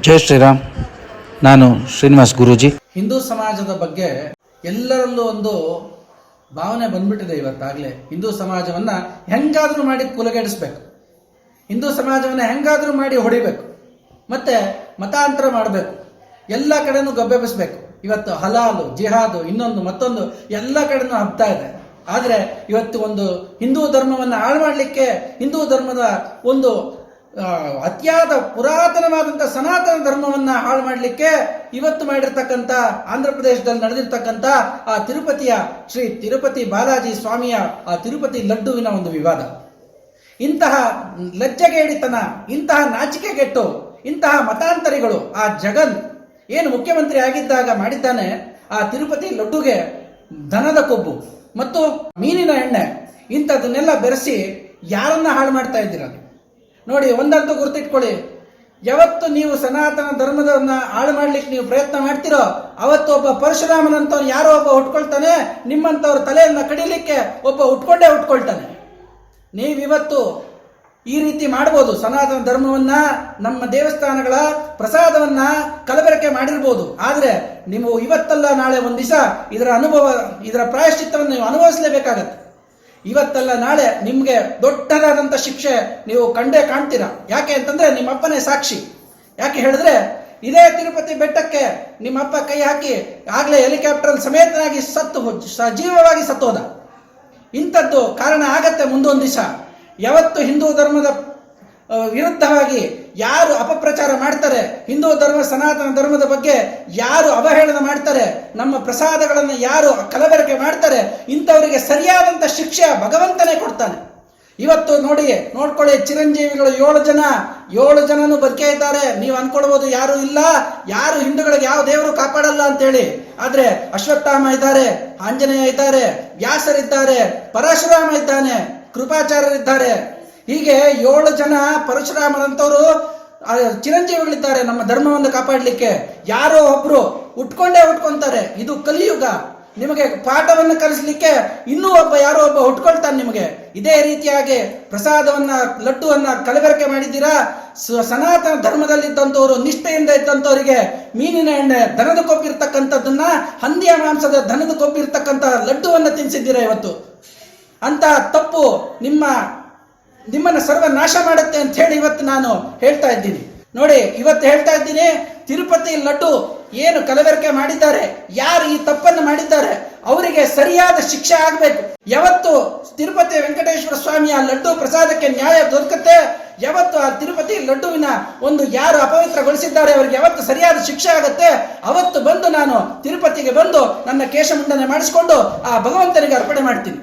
ಜೈ ಶ್ರೀರಾಮ್. ನಾನು ಶ್ರೀನಿವಾಸ್ ಗುರೂಜಿ. ಹಿಂದೂ ಸಮಾಜದ ಬಗ್ಗೆ ಎಲ್ಲರಲ್ಲೂ ಒಂದು ಭಾವನೆ ಬಂದ್ಬಿಟ್ಟಿದೆ ಇವತ್ತಾಗಲೇ. ಹಿಂದೂ ಸಮಾಜವನ್ನ ಹೆಂಗಾದ್ರೂ ಮಾಡಿ ಕುಲಗೆಡಿಸ್ಬೇಕು. ಹಿಂದೂ ಸಮಾಜವನ್ನ ಹೆಂಗಾದರೂ ಮಾಡಿ ಹೊಡಿಬೇಕು. ಮತ್ತೆ ಮತಾಂತರ ಮಾಡಬೇಕು. ಎಲ್ಲ ಕಡೆನೂ ಗಬ್ಬೆಬ್ಬಿಸ್ಬೇಕು ಇವತ್ತು ಹಲಾಲು, ಜಿಹಾದು, ಇನ್ನೊಂದು, ಮತ್ತೊಂದು ಎಲ್ಲ ಕಡೆನೂ ಹಬ್ತಾ ಇದೆ. ಆದರೆ ಇವತ್ತು ಒಂದು ಹಿಂದೂ ಧರ್ಮವನ್ನು ಹಾಳು ಮಾಡಲಿಕ್ಕೆ ಹಿಂದೂ ಧರ್ಮದ ಒಂದು ಅತಿಯಾದ ಪುರಾತನವಾದಂಥ ಸನಾತನ ಧರ್ಮವನ್ನ ಹಾಳು ಮಾಡಲಿಕ್ಕೆ ಇವತ್ತು ಮಾಡಿರ್ತಕ್ಕಂಥ ಆಂಧ್ರ ಪ್ರದೇಶದಲ್ಲಿ ನಡೆದಿರ್ತಕ್ಕಂಥ ಆ ತಿರುಪತಿಯ ಶ್ರೀ ತಿರುಪತಿ ಬಾಲಾಜಿ ಸ್ವಾಮಿಯ ಆ ತಿರುಪತಿ ಲಡ್ಡುವಿನ ಒಂದು ವಿವಾದ. ಇಂತಹ ಲಜ್ಜೆಗೇಡಿತನ, ಇಂತಹ ನಾಚಿಕೆಗೆಟ್ಟು, ಇಂತಹ ಮತಾಂತರಿಗಳು ಆ ಜಗನ್ ಏನು ಮುಖ್ಯಮಂತ್ರಿ ಆಗಿದ್ದಾಗ ಮಾಡಿದ್ದಾನೆ, ಆ ತಿರುಪತಿ ಲಡ್ಡುಗೆ ದನದ ಕೊಬ್ಬು ಮತ್ತು ಮೀನಿನ ಎಣ್ಣೆ ಇಂಥದನ್ನೆಲ್ಲ ಬೆರೆಸಿ ಯಾರನ್ನ ಹಾಳು ಮಾಡ್ತಾ ಇದ್ದೀರ ನೋಡಿ, ಒಂದಂತೂ ಗುರುತಿಟ್ಕೊಳ್ಳಿ. ಯಾವತ್ತು ನೀವು ಸನಾತನ ಧರ್ಮದವ್ರನ್ನ ಹಾಳು ಮಾಡ್ಲಿಕ್ಕೆ ನೀವು ಪ್ರಯತ್ನ ಮಾಡ್ತಿರೋ, ಅವತ್ತು ಒಬ್ಬ ಪರಶುರಾಮನಂತವ್ನು ಯಾರೋ ಒಬ್ಬ ಹುಟ್ಕೊಳ್ತಾನೆ ನಿಮ್ಮಂಥವ್ರ ತಲೆಯನ್ನ ಕಡಿಲಿಕ್ಕೆ ಒಬ್ಬ ಉಟ್ಕೊಂಡೇ ಉಟ್ಕೊಳ್ತಾನೆ. ನೀವಿವತ್ತು ಈ ರೀತಿ ಮಾಡ್ಬೋದು, ಸನಾತನ ಧರ್ಮವನ್ನ, ನಮ್ಮ ದೇವಸ್ಥಾನಗಳ ಪ್ರಸಾದವನ್ನ ಕಲಬೆರಕೆ ಮಾಡಿರ್ಬೋದು. ಆದರೆ ನೀವು ಇವತ್ತಲ್ಲ ನಾಳೆ ಒಂದು ದಿವಸ ಇದರ ಅನುಭವ, ಇದರ ಪ್ರಾಯಶ್ಚಿತ್ತವನ್ನು ನೀವು ಅನುಭವಿಸಲೇಬೇಕಾಗತ್ತೆ. ಇವತ್ತಲ್ಲ ನಾಳೆ ನಿಮಗೆ ದೊಡ್ಡದಾದಂಥ ಶಿಕ್ಷೆ ನೀವು ಕಂಡೇ ಕಾಣ್ತೀರಾ? ಯಾಕೆ ಅಂತಂದ್ರೆ ನಿಮ್ಮ ಅಪ್ಪನೇ ಸಾಕ್ಷಿ. ಯಾಕೆ ಹೇಳಿದ್ರೆ ಇದೇ ತಿರುಪತಿ ಬೆಟ್ಟಕ್ಕೆ ನಿಮ್ಮ ಅಪ್ಪ ಕೈ ಹಾಕಿ ಆಗ್ಲೇ ಹೆಲಿಕಾಪ್ಟರ್ ಸಮೇತನಾಗಿ ಸತ್ತು ಸಜೀವವಾಗಿ ಸತ್ತೋದ. ಇಂಥದ್ದು ಕಾರಣ ಆಗತ್ತೆ ಮುಂದೊಂದು ದಿವಸ. ಯಾವತ್ತು ಹಿಂದೂ ಧರ್ಮದ ವಿರುದ್ಧವಾಗಿ ಯಾರು ಅಪಪ್ರಚಾರ ಮಾಡ್ತಾರೆ, ಹಿಂದೂ ಧರ್ಮ, ಸನಾತನ ಧರ್ಮದ ಬಗ್ಗೆ ಯಾರು ಅವಹೇಳನ ಮಾಡ್ತಾರೆ, ನಮ್ಮ ಪ್ರಸಾದಗಳನ್ನು ಯಾರು ಕಲಬೆರಕೆ ಮಾಡ್ತಾರೆ, ಇಂಥವರಿಗೆ ಸರಿಯಾದಂಥ ಶಿಕ್ಷೆ ಭಗವಂತನೇ ಕೊಡ್ತಾನೆ. ಇವತ್ತು ನೋಡಿ, ನೋಡ್ಕೊಳ್ಳಿ, ಚಿರಂಜೀವಿಗಳು ಏಳು ಜನ, ಏಳು ಜನನು ಬದುಕೇ ಇದ್ದಾರೆ, ನೀವು ಅನ್ಕೊಳ್ಬೋದು ಯಾರು ಇಲ್ಲ, ಯಾರು ಹಿಂದೂಗಳಿಗೆ ಯಾವ ದೇವರು ಕಾಪಾಡಲ್ಲ ಅಂತೇಳಿ. ಆದ್ರೆ ಅಶ್ವತ್ಥಾಮ ಇದ್ದಾರೆ, ಆಂಜನೇಯ ಇದ್ದಾರೆ, ವ್ಯಾಸರಿದ್ದಾರೆ, ಪರಶುರಾಮ ಇದ್ದಾನೆ, ಕೃಪಾಚಾರ್ಯರಿದ್ದಾರೆ ಹೀಗೆ ಏಳು ಜನ ಪರಶುರಾಮರಂತವರು ಚಿರಂಜೀವಿಗಳಿದ್ದಾರೆ ನಮ್ಮ ಧರ್ಮವನ್ನು ಕಾಪಾಡಲಿಕ್ಕೆ. ಯಾರೋ ಒಬ್ರು ಉಟ್ಕೊಂಡೇ ಉಟ್ಕೊಂತಾರೆ. ಇದು ಕಲಿಯುಗ. ನಿಮಗೆ ಪಾಠವನ್ನು ಕಲಿಸ್ಲಿಕ್ಕೆ ಇನ್ನೂ ಒಬ್ಬ ಯಾರೋ ಒಬ್ಬ ಹುಟ್ಕೊಳ್ತಾನೆ ನಿಮಗೆ. ಇದೇ ರೀತಿಯಾಗಿ ಪ್ರಸಾದವನ್ನ, ಲಡ್ಡುವನ್ನ ಕಲಬೆರಕೆ ಮಾಡಿದ್ದೀರಾ? ಸನಾತನ ಸನಾತನ ಧರ್ಮದಲ್ಲಿದ್ದಂಥವ್ರು, ನಿಷ್ಠೆಯಿಂದ ಇದ್ದಂಥವರಿಗೆ ಮೀನಿನ ಎಣ್ಣೆ, ದನದ ಕೊಬ್ಬಿರ್ತಕ್ಕಂಥದ್ದನ್ನ, ಹಂದಿಯ ಮಾಂಸದ ದನದ ಕೊಬ್ಬಿರ್ತಕ್ಕಂಥ ಲಡ್ಡುವನ್ನ ತಿನ್ಸಿದ್ದೀರಾ ಇವತ್ತು? ಅಂತ ತಪ್ಪು ನಿಮ್ಮ ನಿಮ್ಮನ್ನ ಸರ್ವ ನಾಶ ಮಾಡುತ್ತೆ ಅಂತ ಹೇಳಿ ಇವತ್ತು ನಾನು ಹೇಳ್ತಾ ಇದ್ದೀನಿ. ನೋಡಿ, ಇವತ್ತು ಹೇಳ್ತಾ ಇದ್ದೀನಿ, ತಿರುಪತಿ ಲಡ್ಡು ಏನು ಕಲಬೆರಕೆ ಮಾಡಿದ್ದಾರೆ, ಯಾರು ಈ ತಪ್ಪನ್ನು ಮಾಡಿದ್ದಾರೆ, ಅವರಿಗೆ ಸರಿಯಾದ ಶಿಕ್ಷೆ ಆಗಬೇಕು. ಯಾವತ್ತು ತಿರುಪತಿ ವೆಂಕಟೇಶ್ವರ ಸ್ವಾಮಿಯ ಲಡ್ಡು ಪ್ರಸಾದಕ್ಕೆ ನ್ಯಾಯ ದೊರಕುತ್ತೆ, ಯಾವತ್ತು ಆ ತಿರುಪತಿ ಲಡ್ಡುವಿನ ಒಂದು ಯಾರು ಅಪವಿತ್ರಗೊಳಿಸಿದ್ದಾರೆ, ಅವರಿಗೆ ಯಾವತ್ತು ಸರಿಯಾದ ಶಿಕ್ಷೆ ಆಗುತ್ತೆ, ಅವತ್ತು ಬಂದು ನಾನು ತಿರುಪತಿಗೆ ಬಂದು ನನ್ನ ಕೇಶಮುಂಡನೆ ಮಾಡಿಸಿಕೊಂಡು ಆ ಭಗವಂತನಿಗೆ ಅರ್ಪಣೆ ಮಾಡ್ತೀನಿ.